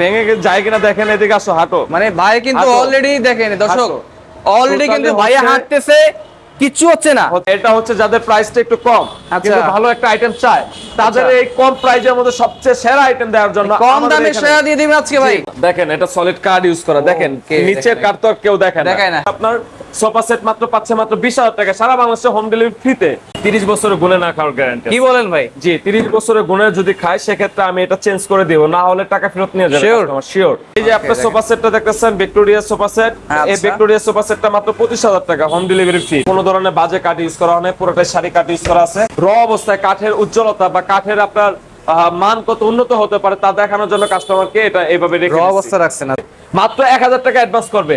ভেঙে যায় কিনা দেখেন এদিকে আসো হাঁটো। মানে ভাই কিন্তু অলরেডি দেখেন। দর্শক অলরেডি কিন্তু ভাইয়া হাঁটতেছে কিছু হচ্ছে না। এটা হচ্ছে যাদের প্রাইসটা একটু কম আচ্ছা। কিন্তু ভালো একটা আইটেম চায় তাদের আচ্ছা। এই কম প্রাইজের মধ্যে সবচেয়ে সেরা আইটেম দেওয়ার জন্য কম দামে সেরা দিয়ে দিবেন আজকে ভাই। দেখেন এটা সলিড কার্ড ইউজ করা। দেখেন নিচের কার্ড তো কেউ দেখেন না। আপনার সোফা সেট মাত্র পাচ্ছে মাত্র বিশ হাজার টাকা। সারা বাংলাদেশে হোম ডেলিভারি ফ্রিতে তিরিশ বছরের গুণে না খাওয়ার গ্যারান্টি কি বলেন ভাই? জি তিরিশ বছরের গুণের যদি খায় সেক্ষেত্রে আমি এটা চেঞ্জ করে দিব। না হলে টাকা ফেরত নিয়ে যাবে? শিওর এই যে আপনার সোফা সেটটা দেখতেছেন ভিক্টোরিয়া সোফা সেট। এই আচ্ছা। ভিক্টোরিয়া সোফা সেটটা মাত্র পঁচিশ হাজার টাকা হোম ডেলিভারি ফ্রি কোনো ধরনের বাজে কাঠ ইউজ করা হয় পুরোটাই শাড়ি কাঠ ইউজ করা আছে। র অবস্থায় কাঠের উজ্জ্বলতা বা কাঠের আপনার মান কত উন্নত হতে পারে তা দেখানোর জন্য কাস্টমারকে এটা এইভাবে রেখে র অবস্থা রাখছে না মাত্র এক হাজার টাকা অ্যাডভান্স করবে।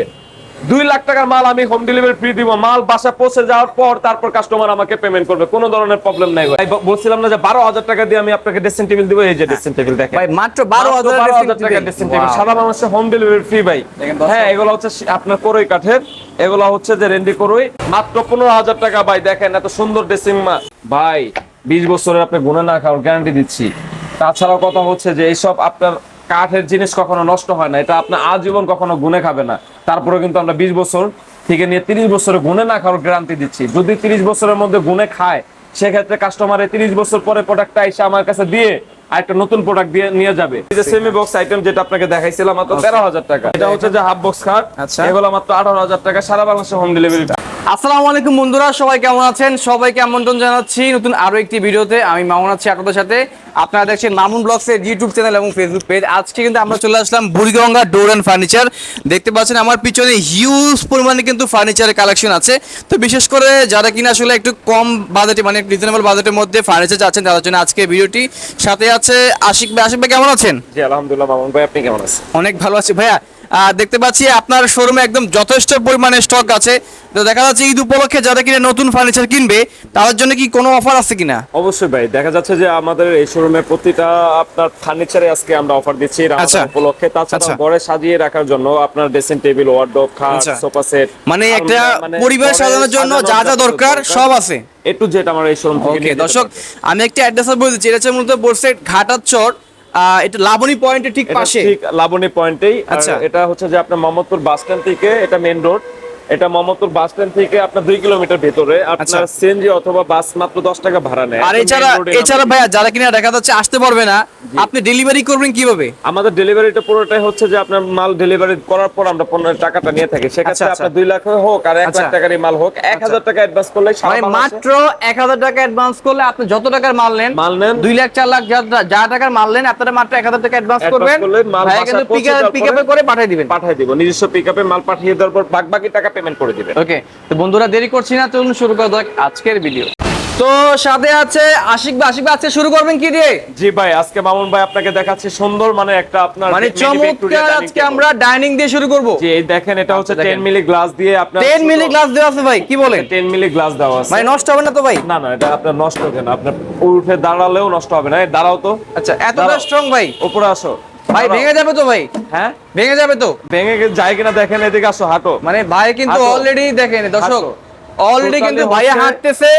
দুই লাখ টাকার মাল আমি হোম ডেলিভারি ফ্রি দিব। মাল বাসা পৌঁছে যাওয়ার পর তারপর কাস্টমার আমাকে পেমেন্ট করবে। কোনো ধরনের প্রবলেম নাই ভাই। বলছিলাম না যে বারো হাজার টাকা দিয়ে আমি আপনাকে ড্রেসিং টেবিল দিব এই যে ড্রেসিং টেবিল দেখেন। ভাই মাত্র বারো হাজার টাকা ড্রেসিং টেবিল সারা বাংলাদেশে হোম ডেলিভারি ফ্রি ভাই। হ্যাঁ এগুলো হচ্ছে আপনার করই কাঠের। এগুলো হচ্ছে যে রেন্ডি করই। মাত্র পনেরো হাজার টাকা ভাই দেখেন এত সুন্দর ড্রেসিং ভাই বিশ বছরের আপনি গুণে না খাওয়ার গ্যারান্টি দিচ্ছি। তাছাড়াও কথা হচ্ছে যে এইসব আপনার কাঠের জিনিস কখনো নষ্ট হয় না এটা আপনার আজীবন কখনো গুনে খাবে না। তারপরে কিন্তু আমরা বিশ বছর থেকে নিয়ে তিরিশ বছরে গুনে না খাওয়ার গ্যারান্টি দিচ্ছি। যদি তিরিশ বছরের মধ্যে গুনে খায় সেক্ষেত্রে কাস্টমার তিরিশ বছর পরে প্রোডাক্টটা এসে আমার কাছে দিয়ে আরেকটা নতুন প্রোডাক্ট দিয়ে নিয়ে যাবে। এই যে সেমি বক্স আইটেম যেটা আপনাকে দেখাইছিলাম মাত্র তেরো হাজার টাকা। এটা হচ্ছে যে হাফ বক্স খাট আচ্ছা। এগুলো মাত্র আঠারো হাজার টাকা সারা বাংলাদেশে হোম ডেলিভারি আসসালামু আলাইকুম বন্ধুরা সবাই কেমন আছেন? সবাইকে আমন্ত্রণ জানাচ্ছি নতুন আরও একটি ভিডিওতে। আমি মামুন আছি আপনাদের সাথে। আপনারা দেখছেন মামুন ব্লগস এর ইউটিউব চ্যানেল এবং ফেসবুক পেজ আজকে কিন্তু আমরা চলে আসলাম বুড়িগঙ্গা ডোর অ্যান্ড ফার্নিচার দেখতে পাচ্ছেন আমার পিছনে হিউজ পরিমাণে কিন্তু ফার্নিচারের কালেকশন আছে। তো বিশেষ করে যারা কিনা আসলে একটু কম বাজেটে মানে রিজনেবল বাজেটের মধ্যে ফার্নিচার চাচ্ছেন তাদের জন্য আজকে ভিডিওটি। সাথে আছে আশিক ভাই। আশিক ভাই কেমন আছেন? জি আলহামদুলিল্লাহ মামুন ভাই আপনি কেমন আছেন? অনেক ভালো আছি। ভাইয়া দেখতে পাচ্ছি আপনার শোরুমে একদম যথেষ্ট পরিমাণে স্টক আছে। তো দেখা যাচ্ছে ঈদ উপলক্ষে যারা কিনা নতুন ফার্নিচার কিনবে তাদের জন্য কি কোনো অফার আছে কিনা? অবশ্যই ভাই দেখা যাচ্ছে যে আমাদের এই শোরুমে প্রতিটা আপনার ফার্নিচারে আজকে আমরা অফার দিচ্ছি আচ্ছা। রামাদান উপলক্ষে। তাছাড়া আচ্ছা। ঘরে সাজিয়ে রাখার জন্য আপনার ড্রেসিং টেবিল ওয়ার্ডরোব খাট আচ্ছা। সোফা সেট মানে একটা পরিবার সাজানোর জন্য যা যা দরকার সব আছে। এ টু জেড আমার এই শোরুম থেকে দর্শক আমি একটা অ্যাড্রেস বলে দিচ্ছি এটা হচ্ছে মূলত বলছে ঘাটার চর। এটা লাবণী পয়েন্টের ঠিক পাশে? ঠিক লাবণী পয়েন্টেই। আচ্ছা। আচ্ছা। এটা হচ্ছে যে আপনার মোহাম্মদপুর বাস স্ট্যান্ড থেকে এটা মেন রোড এটা মোহাম্মদপুর বাস স্ট্যান্ড থেকে আপনার দুই কিলোমিটার ভেতরে। আপনার আচ্ছা। সিএনজি অথবা বাস মাত্র দশ টাকা ভাড়া নেয়। আর এছাড়া এছাড়া ভাইয়া যারা কিনা দেখা যাচ্ছে আসতে পারবে না আপনি ডেলিভারি করবেন কীভাবে? আমাদের ডেলিভারিটা পুরোটাই হচ্ছে যে আপনার মাল ডেলিভারি করার পর আমরা পণ্যের টাকাটা নিয়ে থাকি। সেক্ষেত্রে আচ্ছা, আচ্ছা। আপনার দুই লাখ হোক আর এক। লাখ টাকারই মাল হোক এক হাজার টাকা অ্যাডভান্স করলে মাত্র এক হাজার টাকা অ্যাডভান্স করলে আপনি যত টাকার মাল নেন মাল নেন। দুই লাখ চার লাখ যা- টাকার মাল নেন আপনারা মাত্র এক হাজার টাকা অ্যাডভান্স করবেন। ভাইয়া কিন্তু পিক আপে করে পাঠিয়ে দিবেন। পাঠিয়ে দিব। নিজস্ব পিক আপে মাল পাঠিয়ে দেওয়ার পর বাকি টাকা পেমেন্ট করে দিবেন। ওকে তো বন্ধুরা দেরি করছি না চলুন শুরু করা যাক আজকের ভিডিও তো সাথে আছে আশিক ভাই আশিক ভাই আজকে শুরু করবেন কি দিয়ে? জি ভাই আজকে মামুন ভাই আপনাকে দেখাচ্ছি সুন্দর মানে একটা আপনার মানে চমৎকার আজকে আমরা ডাইনিং দিয়ে শুরু করব। জি এই দেখেন এটা হচ্ছে আচ্ছা, দেখেন। 10 মিলি গ্লাস দিয়ে আপনার 10 মিলি গ্লাস দেওয়া আছে ভাই কি বলেন? 10 মিলি গ্লাস দেওয়া আছে। মানে নষ্ট হবে না তো ভাই? না না এটা আপনার নষ্ট হবে না আপনার উঠে দাঁড়ালেও নষ্ট হবে না এই দাঁড়াও তো। আচ্ছা এতটা স্ট্রং ভাই। উপরে আসো। ভাই ভেঙে যাবে তো ভাই? হ্যাঁ? ভেঙে যাবে তো? ভেঙে যায় কিনা দেখেন এদিকে আসো হাঁটো। মানে ভাই কিন্তু অলরেডি দেখেন। দর্শক অলরেডি কিন্তু ভাইয়া হাঁটতেছে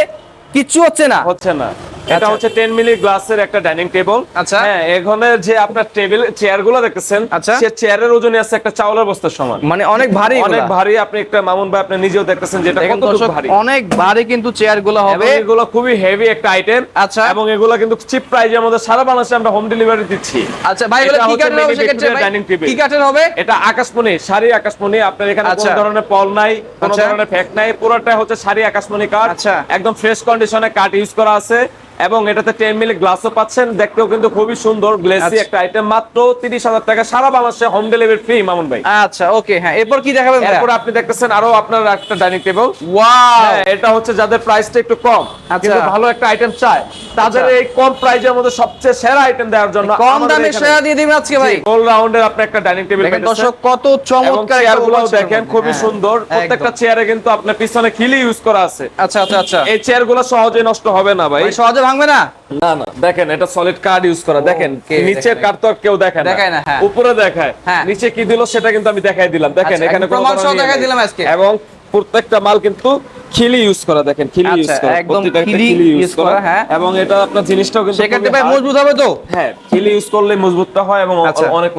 কিচ্ছু হচ্ছে না। হচ্ছে না। এটা আচ্ছা। হচ্ছে 10 মিলি গ্লাসের একটা ডাইনিং টেবিল আচ্ছা। হ্যাঁ এখানে যে আপনার টেবিল চেয়ারগুলো দেখতেছেন আচ্ছা। সে চেয়ারের ওজনে আছে একটা চাউলের বস্তার সমান মানে অনেক ভারী অনেক ভারী আপনি একটা মামুন ভাই আপনি নিজেও দেখতেছেন যেটা কতটুকু ভারী অনেক ভারী কিন্তু চেয়ারগুলো হবে এগুলো খুবই হেভি একটা আইটেম আচ্ছা। এবং এগুলো কিন্তু চিপ প্রাইজের মধ্যে সারা বাংলাদেশে আমরা হোম ডেলিভারি দিচ্ছি আচ্ছা ভাই এগুলো কি কাঠের হবে সেক্ষেত্রে dining table। কি কাঠের হবে এটা আকাশমণি শাড়ি আকাশমণি আপনার এখানে কোনো আচ্ছা। ধরনের পল নাই কোনো আচ্ছা। ধরনের ফ্যাক নাই পুরোটা হচ্ছে শাড়ি আকাশমণি কাঠ। একদম ফ্রেশ কন্ডিশনে কাঠ ইউজ করা আছে এবং এটাতে টেন মিলি গ্লাসও পাচ্ছেন। দেখতেও কিন্তু খুবই সুন্দর গ্লেসি আচ্ছা। একটা আইটেম মাত্র তিরিশ হাজার টাকা। সারা বাংলাদেশে হোম ডেলিভারি ফ্রি মামুন ভাই। আচ্ছা ওকে হ্যাঁ। এরপর কি দেখাবেন এরপর আপনি দেখতেছেন আরও আপনার একটা ডাইনিং টেবিল ওয়াও এটা হচ্ছে যাদের প্রাইসটা একটু কম কিন্তু ভালো একটা আইটেম চায়। তাদের আচ্ছা। এই কম প্রাইজের মধ্যে সবচেয়ে সেরা আইটেম দেওয়ার জন্য কম দামে সেরা দিয়ে দিবেন আজকে ভাই। গোল রাউন্ডের আপনি একটা ডাইনিং টেবিল দেখেন দর্শক কত চমৎকার চেয়ার একটা গুলো উপহার দেখেন খুবই হ্যাঁ, সুন্দর। প্রত্যেকটা। চেয়ারে কিন্তু আপনার পিছনে খিলি ইউজ করা আছে। আচ্ছা আচ্ছা আচ্ছা। এই চেয়ারগুলো সহজে নষ্ট হবে না ভাই সহজে ভাঙবে না না না দেখেন এটা সলিড কার্ড ইউজ করা দেখেন নিচের কার্ড তো আর কেউ দেখে দেখায় না, হ্যাঁ। উপরে দেখায় হ্যাঁ। নিচে কি দিল সেটা কিন্তু আমি দেখাই দিলাম দেখেন আচ্ছা, এখানে প্রমাণ সহ দেখাই দিলাম আজকে। এবং প্রত্যেকটা মাল কিন্তু খিলি ইউজ করা দেখেন খিলি ইউজ আচ্ছা, করা একদম খিলি ইউজ করা হ্যাঁ। এবং এটা আপনার জিনিসটাও কিন্তু সেক্ষেত্রে ভাই মজবুত হবে তো হ্যাঁ খিলি ইউজ করলে মজবুতটা হয় এবং আচ্ছা। অনেক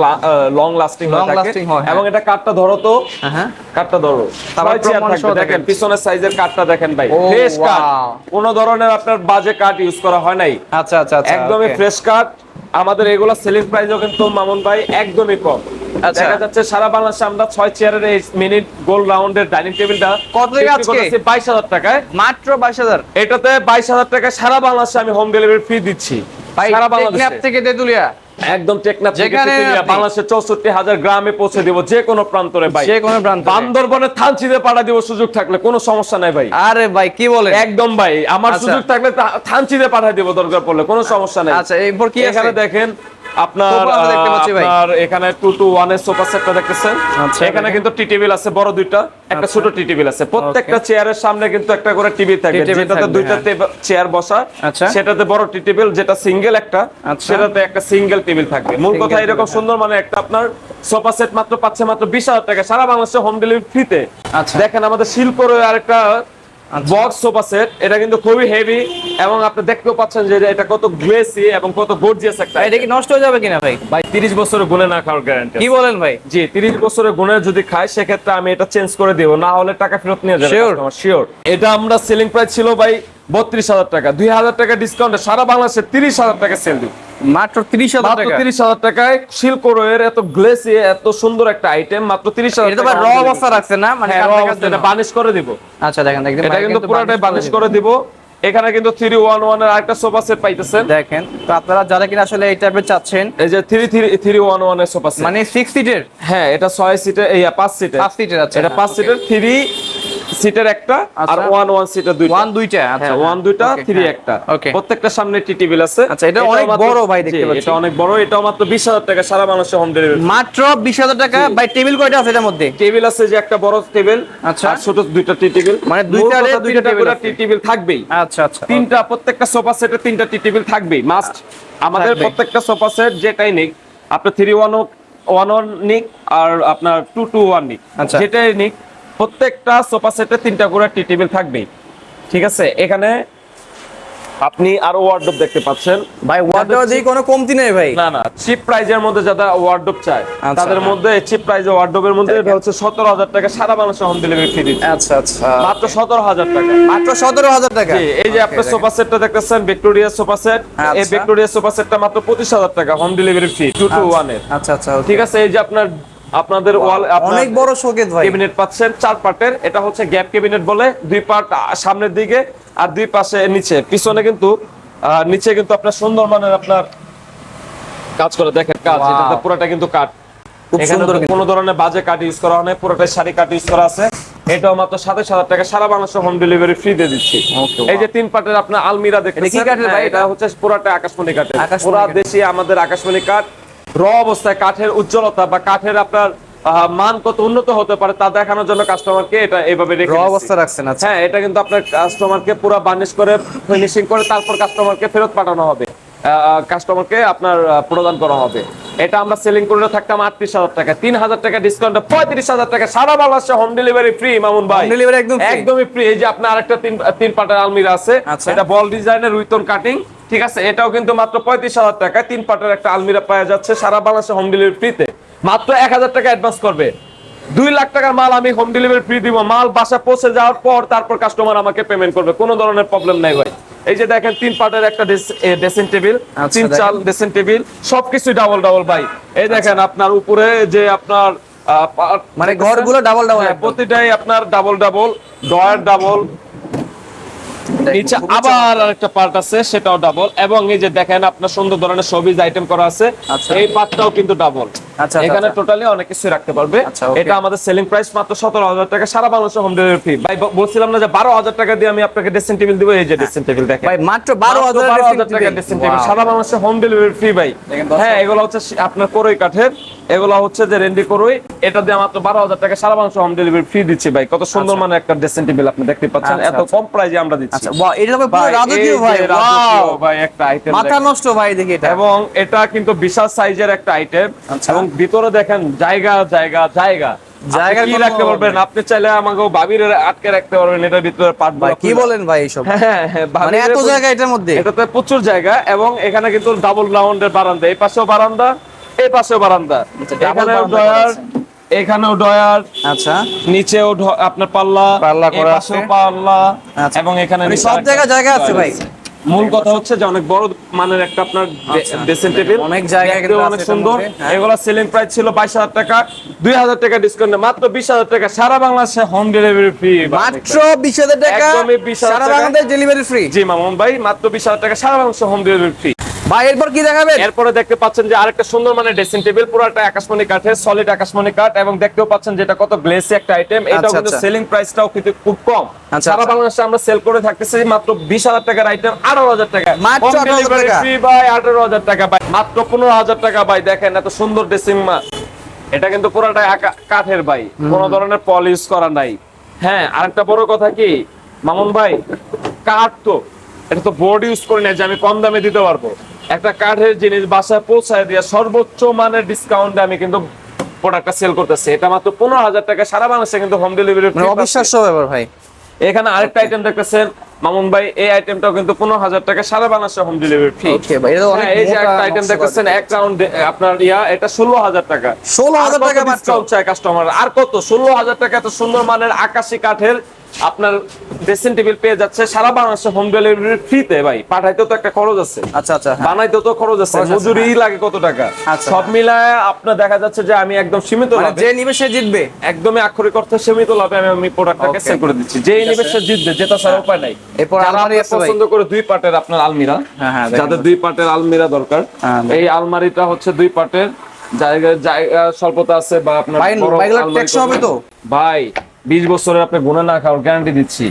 লং লাস্টিং Long হয় হয়, হ্যাঁ। এবং এটা কাঠটা ধরো তো হ্যাঁ কাঠটা ধরো তারপর চেয়ার দেখেন। পিছনের সাইজের কাঠটা দেখেন ভাই ফ্রেশ. কোন ধরনের আপনার বাজে কাঠ ইউজ করা হয় নাই আচ্ছা আচ্ছা আচ্ছা একদমই ফ্রেশ কাঠ আমাদের এগুলো সেলিং প্রাইসও কিন্তু মামুন ভাই একদমই কম। দেখা যাচ্ছে সারা বাংলাদেশে আমরা ছয় চেয়ারের এই মিনিট গোল রাউন্ডের ডাইনিং টেবিলটা কত থেকে আজকে? বাইশ হাজার টাকায়। মাত্র বাইশ হাজার। এটাতে বাইশ হাজার টাকায় সারা বাংলাদেশে আমি হোম ডেলিভারি ফ্রি দিচ্ছি। সারা বাংলাদেশে। থেকে তেতুলিয়া। একদম টেকনাফ বাংলাদেশের চৌষট্টি হাজার গ্রামে পৌঁছে দিব যে কোনো প্রান্তরে ভাই। যে কোনো প্রান্ত বান্দরবনে থানচিতে পাঠা দিব সুযোগ থাকলে কোনো সমস্যা নাই ভাই। আরে ভাই কি বলেন? একদম ভাই। আমার আচ্ছা। সুযোগ থাকলে থানচিতে পাঠিয়ে দিব দরকার পড়লে কোনো সমস্যা নাই। আচ্ছা এরপর কি এখানে দেখেন আপনার এখানে টু টু ওয়ানের সোফা সেটটা দেখতেছেন আচ্ছা, এখানে কিন্তু টি টেবিল আছে বড় দুইটা একটা ছোট টি টেবিল আছে প্রত্যেকটা চেয়ারের সামনে কিন্তু একটা করে টিভি থাকবে যেটাতে দুইটা হ্যাঁ। চেয়ার বসা আচ্ছা। সেটাতে বড় টি টেবিল যেটা সিঙ্গেল একটা আচ্ছা। সেটাতে একটা সিঙ্গেল টেবিল থাকবে মূল কথা এরকম হ্যাঁ। সুন্দর মানে একটা আপনার সোফা সেট মাত্র পাচ্ছে মাত্র বিশ হাজার টাকা সারা বাংলাদেশে হোম ডেলিভারি ফ্রিতে আচ্ছা। দেখেন আমাদের শিল্পর আরেকটা বক্স সোফা সেট এটা কিন্তু খুবই হেভি এবং আপনি দেখতেও পাচ্ছেন যে এটা কত গ্লেসি এবং কত গর্জিয়াস একটা এটা কি নষ্ট হয়ে যাবে কিনা ভাই? ভাই 30 বছরের গুণে না খাওয়ার গ্যারান্টি কি বলেন ভাই? জি 30 বছরের গুণে যদি খায় সেক্ষেত্রে আমি এটা চেঞ্জ করে দেব। না হলে টাকা ফেরত নিয়ে যাবে. শিওর এটা আমরা সেলিং প্রাইস ছিল ভাই 32000 টাকা। 2000 টাকা ডিসকাউন্টে সারা বাংলাদেশে 30000 টাকা সেল দিব। মাত্র তিরিশ হাজার মাত্র টাকা? 30000 টাকায় শিল্ক রয়ের এত গ্লেসি এত সুন্দর একটা আইটেম মাত্র 30000 এটা তো র অবস্থা রাখছে না? মানে হ্যাঁ, বানিশ করে দিব। আচ্ছা দেখেন দেখেন এটা কিন্তু পুরোটাই বানিশ করে দিব। এখানে কিন্তু 311 এর আরেকটা সোফা সেট পাইতেছেন। দেখেন তো আপনারা যারা কিনা আসলে এই টাইপের চাচ্ছেন এই যে 3311 এর সোফা সেট মানে সিক্স সিটের হ্যাঁ এটা 6 সিটের এই 5 সিটের পাঁচ সিটের আছে এটা 5 সিটের 3 সিটের একটা আর আচ্ছা। 1 1 সিটের দুইটা। ওয়ান দুইটা আচ্ছা। হ্যাঁ ওয়ান দুইটা থ্রি হ্যাঁ, একটা। প্রত্যেকটা সামনে টি টেবিল আছে। আচ্ছা, এটা অনেক বড় ভাই দেখতে পাচ্ছি। এটা অনেক বড়। এটাও মাত্র 20000 টাকা সারা বাংলাদেশে হোম ডেলিভারি মাত্র বিশ হাজার টাকা। ভাই টেবিল কয়টা আছে এটার মধ্যে? টেবিল আছে যে একটা বড় টেবিল আচ্ছা। আর ছোট দুইটা টি টেবিল। মানে দুইটা রে দুইটা টেবিল। টি টেবিল থাকবেই। আচ্ছা আচ্ছা। তিনটা প্রত্যেকটা সোফা সেটে তিনটা টি টেবিল থাকবেই। মাস্ট আমাদের প্রত্যেকটা সোফা সেট যেটাই নিক আপনার থ্রি ওয়ান ওয়ান ওয়ান নিক আর আপনার টু টু ওয়ান নিক। আচ্ছা। যেটাই নিক প্রত্যেকটা সোফা সেটে তিনটা করে টি টেবিল থাকবেই। ঠিক আছে? এখানে আপনি আরও ওয়ার্ডরোব দেখতে পাচ্ছেন। ভাই ওয়াটার দিয়ে কোনো কমতি নেই ভাই। না না চিপ প্রাইজের মধ্যে যারা ওয়ার্ডরোব চায় আচ্ছা, তাদের। মধ্যে চিপ প্রাইজে ওয়ার্ডরোবের মধ্যে এটা হচ্ছে সতেরো হাজার টাকা সারা বাংলাদেশে হোম ডেলিভারি ফ্রি দিচ্ছে। আচ্ছা আচ্ছা। মাত্র সতেরো হাজার টাকা। মাত্র সতেরো হাজার টাকা? জি, এই যে দেখেন। সোফা সেটটা দেখতেছেন ভিক্টোরিয়া সোফা সেট এই। ভিক্টোরিয়া সোফা সেটটা মাত্র পঁচিশ হাজার টাকা home delivery free two two ওয়ানের। আচ্ছা আচ্ছা ঠিক আছে? এই যে আপনার আপনাদের ওয়াল অনেক বড় শোকেস ভাই। ক্যাবিনেট পাচ্ছেন চার পার্টের এটা হচ্ছে গ্যাপ ক্যাবিনেট বলে দুই পার্ট সামনের দিকে আর দুই পাশে নিচে। পিছনে কিন্তু নিচে কিন্তু আপনার সুন্দর মানের আপনার কাজ করে দেখেন কাজ. এটাতে পুরোটা কিন্তু কাঠ। খুব সুন্দর কোনো ধরনের বাজে কাঠ ইউজ করা হয় না পুরোটাই শাড়ি কাঠ ইউজ করা আছে। এটাও মাত্র সাতাশ হাজার টাকা সারা বাংলাদেশে হোম ডেলিভারি ফ্রি দিয়ে দিচ্ছি। এই যে তিন পার্টের আপনার আলমিরা দেখেন এটা ভাই এটা? হচ্ছে পুরোটা আকাশমণি আকাশমণি পুরা কাঠ। আমাদের আকাশমণি কাঠ। র অবস্থায় কাঠের উজ্জ্বলতা বা কাঠের আপনার মান কত উন্নত হতে পারে তা দেখানোর জন্য কাস্টমারকে এটা এইভাবে রেখে অবস্থা রাখছেন আচ্ছা। হ্যাঁ এটা কিন্তু আপনার কাস্টমারকে পুরো বার্নিশ করে ফিনিশিং করে তারপর কাস্টমারকে ফেরত পাঠানো হবে। কাস্টমারকে আপনার প্রদান করা হবে। এটা আমরা সেলিং করে থাকতাম আটত্রিশ হাজার টাকা। তিন হাজার টাকা ডিসকাউন্ট পঁয়ত্রিশ হাজার টাকা। সারা বাংলাদেশে হোম ডেলিভারি ফ্রি মামুন ভাই। ডেলিভারি একদম? একদমই ফ্রি এই যে আপনার আরেকটা তিন তিন পাটের আলমিরা আছে আচ্ছা। এটা বল ডিজাইনের রুইতন কাটিং ঠিক আছে এটাও কিন্তু মাত্র পঁয়ত্রিশ হাজার টাকা তিন পাটের একটা আলমিরা পাওয়া যাচ্ছে সারা বাংলাদেশে হোম ডেলিভারি ফ্রিতে মাত্র এক হাজার টাকা অ্যাডভান্স করবে। দুই লাখ টাকার মাল আমি হোম ডেলিভারি ফ্রি দিব। মাল বাসা পৌঁছে যাওয়ার পর তারপর কাস্টমার আমাকে পেমেন্ট করবে। কোনো ধরনের প্রবলেম নাই ভাই। এই যে দেখেন তিন পার্টের একটা ড্রেসিং টেবিল আচ্ছা, তিন চাল ড্রেসিং টেবিল সবকিছু ডাবল ডাবল ভাই। এই দেখেন আপনার উপরে যে আপনার মানে? ঘরগুলো ডাবল হ্যাঁ, প্রতিটাই আপনার ডাবল ডাবল ডয়ার ডাবল নিচে আবার আরেকটা পার্ট আছে সেটাও ডাবল এবং এই যে দেখেন আপনার সুন্দর ধরনের সবিজ আইটেম করা আছে। আচ্ছা। এই পার্টটাও কিন্তু ডাবল এখানে আচ্ছা। টোটালি অনেক কিছু রাখতে পারবে। আচ্ছা, এটা আমাদের সেলিং প্রাইস মাত্র সতেরো হাজার টাকা সারা বাংলাদেশে হোম ডেলিভারি ফ্রি ভাই বলছিলাম না যে বারো হাজার টাকা দিয়ে আমি আপনাকে ড্রেসিং টেবিল দিব এই যে ড্রেসিং টেবিল দেখেন। ভাই মাত্র বারো হাজার টাকা ড্রেসিং টেবিল সারা বাংলাদেশে হোম ডেলিভারি ফ্রি ভাই। হ্যাঁ এগুলো হচ্ছে আপনার করই কাঠের। এগুলো হচ্ছে যে রেন্ডি করই। এটা দিয়ে মাত্র বারো হাজার টাকা সারা বাংলাদেশে হোম ডেলিভারি ফ্রি দিচ্ছি ভাই। কত সুন্দর মানে একটা ড্রেসিং টেবিল আপনি দেখতে পাচ্ছেন। আচ্ছা, এত আচ্ছা। কম প্রাইজে আমরা দিচ্ছি। আচ্ছা এটা ভাই, রাজকীয় ভাই ভাই একটা আইটেম মাথা নষ্ট ভাই দেখি এটা। এবং এটা কিন্তু বিশাল সাইজের একটা আইটেম আচ্ছা। এবং ভিতরে দেখেন জায়গা জায়গা জায়গা। জায়গার কি রাখতে পারবেন? আপনি চাইলে আমাকে বাবির আটকে রাখতে পারবেন এটার ভিতরে পাট ভাই কি বলেন ভাই এইসব হ্যাঁ হ্যাঁ মানে এত জায়গা এটার মধ্যে? এটাতে প্রচুর জায়গা এবং এখানে কিন্তু ডাবল রাউন্ডের বারান্দা। এই পাশেও বারান্দা এই পাশেও বারান্দা। আচ্ছা, এখানেও ডয়ার এখানেও ডয়ার আচ্ছা। নিচেও আপনার পাল্লা পাল্লা করা পাল্লা আচ্ছা। এবং এখানে মানে সব জায়গায় জায়গা আছে ভাই। মূল কথা হচ্ছে যে অনেক বড় মানের একটা আপনার আচ্ছা। ড্রেসিং টেবিল অনেক জায়গা কিন্তু অনেক সুন্দর। এগুলো সেলিং প্রাইস ছিল বাইশ হাজার টাকা। দুই হাজার টাকা ডিসকাউন্ট মাত্র বিশ হাজার টাকা। সারা বাংলাদেশে হোম ডেলিভারি ফ্রি মাত্র বিশ হাজার টাকা? একদমই 20,000 সারা বাংলাদেশে ডেলিভারি ফ্রি জি মামুন ভাই মাত্র বিশ হাজার টাকা। সারা বাংলাদেশে হোম ডেলিভারি ফ্রি ভাই এরপর কি দেখাবেন? এরপরে দেখতে পাচ্ছেন যে আরেকটা সুন্দর মানে ড্রেসিং টেবিল পুরোটা আকাশমণি কাঠের সলিড আকাশমণি কাঠ এবং দেখতেও পাচ্ছেন যেটা কত গ্লেসি একটা আইটেম এটাও আচ্ছা, কিন্তু আচ্ছা। সেলিং প্রাইসটাও কিন্তু খুব কম। আচ্ছা, সারা আচ্ছা। বাংলাদেশে আমরা সেল করে থাকতেছি মাত্র বিশ হাজার টাকার আইটেম আঠারো হাজার টাকা। মাত্র 18,000 টাকা। বাই আঠারো টাকা বাই মাত্র পনেরো হাজার টাকা বাই দেখেন এত সুন্দর ড্রেসিং মা। এটা কিন্তু পুরোটাই আকা- কাঠের বাই কোনো ধরনের পলিশ করা নাই। হ্যাঁ আরেকটা বড় কথা কি মামুন ভাই কাঠ তো। এটা তো বোর্ড ইউজ করি না যে আমি কম দামে দিতে পারব। একটা কাঠের জিনিস বাসায় পৌঁছায় দিয়ে সর্বোচ্চ মানের ডিসকাউন্টে আমি কিন্তু প্রোডাক্টটা সেল করতেছি। এটা মাত্র পনেরো হাজার টাকা সারা বাংলাদেশে কিন্তু হোম ডেলিভারি মানে অবিশ্বাস্য ব্যাপার ভাই। এখানে আরেকটা আইটেম দেখতেছেন মামুন ভাই এই আইটেমটাও কিন্তু পনেরো হাজার টাকা সারা বাংলাদেশে হোম ডেলিভারি ফ্রি এই যে একটা আইটেম দেখতেছেন এক রাউন্ড আপনার ইয়া এটা ষোলো হাজার টাকা। 16,000 টাকা মাত্র। ডিসকাউন্ট চায় কাস্টমার আর কত? ষোলো হাজার টাকা এত সুন্দর মানের আকাশি কাঠের আপনার ড্রেসিং টেবিল পেয়ে যাচ্ছে সারা বাংলাদেশে হোম ডেলিভারি ফ্রিতে ভাই। পাঠাইতেও তো একটা খরচ আছে। আচ্ছা আচ্ছা হ্যাঁ। বানাইতেও তো খরচ আছে। মজুরি লাগে কত টাকা? আচ্ছা। সব মিলায় আপনার দেখা যাচ্ছে যে আমি একদম সীমিত মানে লাভে। যে নিবে সে জিতবে। একদমই আক্ষরিক অর্থে সীমিত লাভে আমি আমি প্রোডাক্টটাকে সেল করে দিচ্ছি। যেই নিবে সে জিতবে যেটা ছাড়া উপায় নাই। এরপর আলমারি। পছন্দ করে দুই পার্টের আপনার আলমিরা। হ্যাঁ, হ্যাঁ, যাদের দুই পার্টের আলমিরা দরকার হ্যাঁ, এই আলমারিটা হচ্ছে দুই পার্টের জায়গা জায়গা স্বল্পতা আছে বা আপনার ভাই, টেকসই হবে তো? ভাই বিশ বছরের আপনি গুণে না খাওয়ার গ্যারান্টি দিচ্ছি।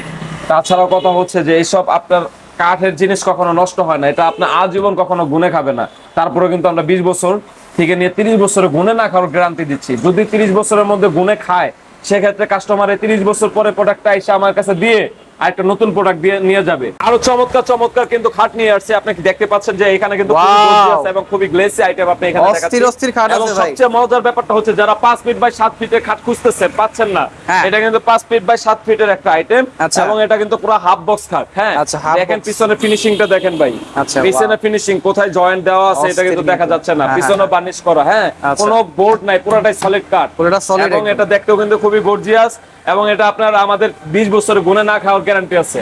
তাছাড়াও কথা হচ্ছে যে এইসব আপনার কাঠের জিনিস কখনো নষ্ট হয় না, এটা আপনার আজীবন কখনো গুনে খাবে না। তারপরে কিন্তু আমরা বিশ বছর থেকে নিয়ে তিরিশ বছরে গুনে না খাওয়ার গ্যারান্টি দিচ্ছি। যদি তিরিশ বছরের মধ্যে গুনে খায়, সেক্ষেত্রে কাস্টমারে তিরিশ বছর পরে প্রোডাক্টটা এসে আমার কাছে দিয়ে আরেকটা নতুন প্রোডাক্ট দিয়ে নিয়ে যাবে। আরও চমৎকার চমৎকার কিন্তু খাট নিয়ে আসছে। আপনি কি দেখতে পাচ্ছেন যে এখানে কিন্তু এবং খুবই গ্লেসি আইটেম আপনি এখানে অস্থির অস্থির খাট আছে ভাই। সবচেয়ে মজার ব্যাপারটা হচ্ছে যারা পাঁচ ফিট বাই সাত ফিটের খাট খুঁজতেছেন পাচ্ছেন না। হ্যাঁ। এটা কিন্তু পাঁচ ফিট বাই সাত ফিটের একটা আইটেম আচ্ছা। এবং এটা কিন্তু পুরো হাফ বক্স খাট হ্যাঁ? আচ্ছা, দেখেন। পিছনে ফিনিশিংটা দেখেন ভাই। আচ্ছা, পিছনে ফিনিশিং কোথায় জয়েন্ট দেওয়া আছে এটা কিন্তু দেখা যাচ্ছে না। হ্যাঁ, পিছনে হ্যাঁ। বার্নিশ করা হ্যাঁ? আচ্ছা। কোনো বোর্ড নাই পুরোটাই সলিড কাঠ। পুরোটা solid এবং এটা দেখতেও কিন্তু খুবই গর্জিয়াস এবং এটা আপনার আমাদের 20 বছরের গুণে না খাওয়ার গ্যারান্টি আছে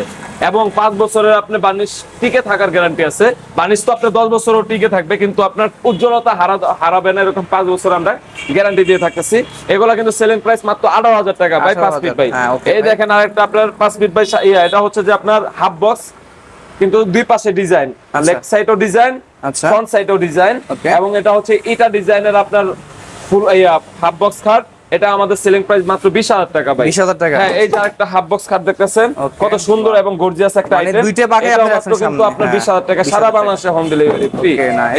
এবং পাঁচ বছরের আপনি বার্নিশ টিকে থাকার গ্যারান্টি আছে বার্নিশ তো আপনার দশ বছরও টিকে থাকবে কিন্তু আপনার উজ্জ্বলতা হারা হারাবে না এরকম পাঁচ বছর আমরা গ্যারান্টি দিয়ে থাকতেছি এগুলা কিন্তু সেলিং প্রাইস মাত্র আঠারো হাজার টাকা বাই পাঁচ ফিট বাই হ্যাঁ, এই ভাই। দেখেন আরেকটা আপনার পাঁচ ফিট বাই এটা হচ্ছে যে আপনার হাফ বক্স কিন্তু দুই পাশে ডিজাইন। লেগ সাইডও ডিজাইন। ফ্রন্ট সাইডও ডিজাইন এবং এটা হচ্ছে ইটা ডিজাইনের আপনার ফুল হাফ বক্স খাট এটা আমাদের সেলিং প্রাইস মাত্র বিশ হাজার টাকা ভাই। 20,000 টাকা। হ্যাঁ এই যে একটা হাফ বক্স খাট দেখতেছেন কত সুন্দর এবং গর্জিয়াস একটা মানে আইটেম দুইটা বাঁকে আপনি রাখছেন কিন্তু আপনার বিশ হাজার টাকা সারা। বাংলাদেশে হোম ডেলিভারি ফ্রি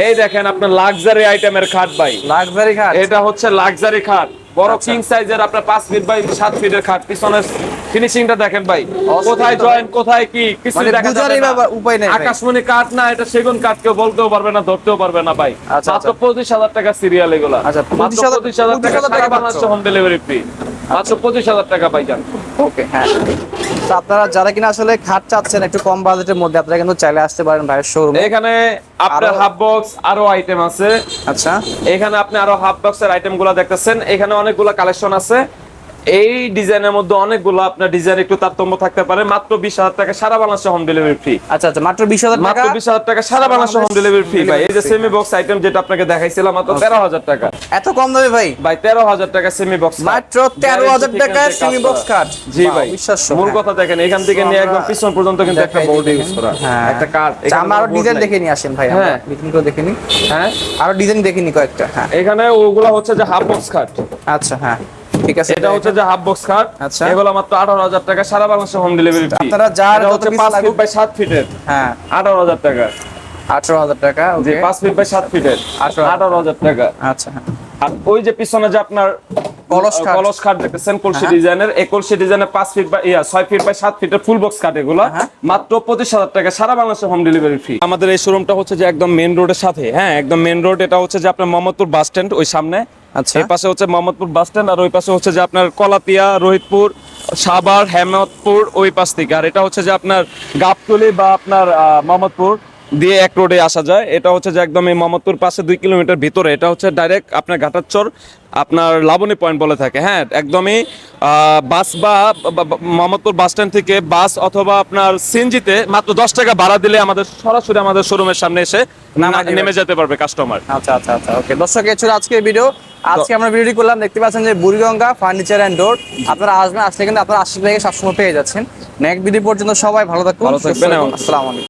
এই দেখেন আপনার লাক্সারি আইটেমের খাট ভাই। লাক্সারি খাট এটা হচ্ছে লাক্সারি খাট বড় আচ্ছা। কিং সাইজের আপনার পাঁচ ফিট বাই সাত ফিটের খাট। পিছনের ফিনিশিংটা দেখেন ভাই। কোথায় তো জয়েন্ট কোথায় কি কিছু মানে উপায় নেই। আকাশমণি কাঠ না এটা সেগুন কাঠ কেউ বলতেও পারবে না ধরতেও পারবে না ভাই। আচ্ছা, মাত্র আচ্ছা। পঁচিশ হাজার টাকা সিরিয়াল এগুলা। আচ্ছা, পঁচিশ হাজার টাকা 25,000 টাকা সারা বাংলাদেশে মাত্র। হোম ডেলিভারি ফ্রি মাত্র পঁচিশ হাজার টাকা পাইজান ওকে হ্যাঁ। তো আপনারা যারা কিনা আসলে খাট চাচ্ছেন একটু কম বাজেটের মধ্যে আপনারা কিন্তু চাইলে আসতে পারেন ভাইয়ের শোরুম এখানে আপনার হাফ বক্স আরও আইটেম আছে। আচ্ছা। এখানে আপনি আরও হাফ বক্সের আইটেমগুলো দেখতেছেন। এখানে অনেকগুলো কালেকশন আছে। এই ডিজাইনের মধ্যে অনেকগুলো আপনার ডিজাইন একটু তারতম্য থাকতে পারে। মাত্র বিশ হাজার টাকা সারা বাংলাদেশে হোম ডেলিভারি ফ্রি আচ্ছা আচ্ছা মাত্র বিশ হাজার মাত্র বিশ হাজার টাকা সারা বাংলাদেশে হোম ডেলিভারি ফ্রি ভাই। এই যে সেমি বক্স আইটেম যেটা আপনাকে দেখাইছিলাম মাত্র তেরো হাজার টাকা। এত কম দামে ভাই? ভাই তেরো হাজার টাকা সেমি বক্স মাত্র তেরো হাজার টাকায় সেমি বক্স কাঠ জি ভাই। বিশ্বাস মূল কথা দেখেন এখান থেকে নিয়ে একদম পিছন পর্যন্ত কিন্তু একটা বোর্ড ইউজ করা। হ্যাঁ। একটা কাঠ আচ্ছা, আমরা আরও ডিজাইন দেখে নিয়ে আসেন ভাই হ্যাঁ। ডিজাইন করে দেখে নি হ্যাঁ। আরও ডিজাইন দেখে নি কয়েকটা হ্যাঁ। এখানে ওগুলা হচ্ছে যে হাফ বক্স খাট আচ্ছা হ্যাঁ। ঠিক আছে। এটা হচ্ছে যে হাফ বক্স খাট আচ্ছা। এগুলো মাত্র আঠারো হাজার টাকা সারা বাংলাদেশে হোম ডেলিভারি আপনারা যার যত ফুট লাগুক- বাই সাত ফিটের হ্যাঁ। আঠারো হাজার টাকা। আঠারো হাজার টাকা যে ওকে পাঁচ ফিট বাই সাত ফিটের আঠারো- আঠারো হাজার টাকা। আচ্ছা হ্যাঁ। আর ওই যে পিছনে যে আপনার কলস খাট। দেখতেছেন কলসি। ডিজাইনের এই কলসি ডিজাইনের পাঁচ ফিট বা ইয়া ছয় ফিট বাই সাত ফিটের ফুল বক্স কাট এগুলো হ্যাঁ। মাত্র পঁচিশ হাজার টাকা সারা বাংলাদেশে হোম ডেলিভারি ফ্রি আমাদের এই শোরুমটা হচ্ছে যে একদম মেন রোডের সাথে হ্যাঁ একদম মেন রোড এটা হচ্ছে যে আপনার মোহাম্মদপুর বাস স্ট্যান্ড ওই সামনে আচ্ছা। এই পাশে হচ্ছে মোহাম্মদপুর বাস স্ট্যান্ড আর ওই পাশে হচ্ছে যে আপনার কলাতিয়া রোহিতপুর সাভার হেমতপুর ওই পাশ থেকে আর এটা হচ্ছে যে আপনার গাবতলি বা আপনার মোহাম্মদপুর দিয়ে এক রোডে আসা যায়। এটা হচ্ছে যে একদম এই মোহাম্মদপুর পাশে দুই কিলোমিটার ভিতরে। এটা হচ্ছে ডাইরেক্ট আপনার ঘাটাচ্চর আপনার লাবণী পয়েন্ট বলে থাকে। হ্যাঁ একদমই বাস বা মোহাম্মদপুর বাস স্ট্যান্ড থেকে বাস অথবা আপনার সিএনজিতে মাত্র দশ টাকা ভাড়া দিলে আমাদের সরাসরি আমাদের শোরুমের সামনে এসে নেমে যেতে পারবে কাস্টমার আচ্ছা আচ্ছা আচ্ছা ওকে দর্শক এই ছিল আজকের ভিডিও আজকে আমরা ভিডিওটি করলাম। দেখতে পাচ্ছেন যে বুড়িগঙ্গা ফার্নিচার অ্যান্ড ডোর আপনারা আসবেন আসলে কিন্তু আপনারা আশি থেকে সবসময় পেয়ে যাচ্ছেন। নেক্সট ভিডিও পর্যন্ত সবাই ভালো থাকুন আসসালামু আলাইকুম।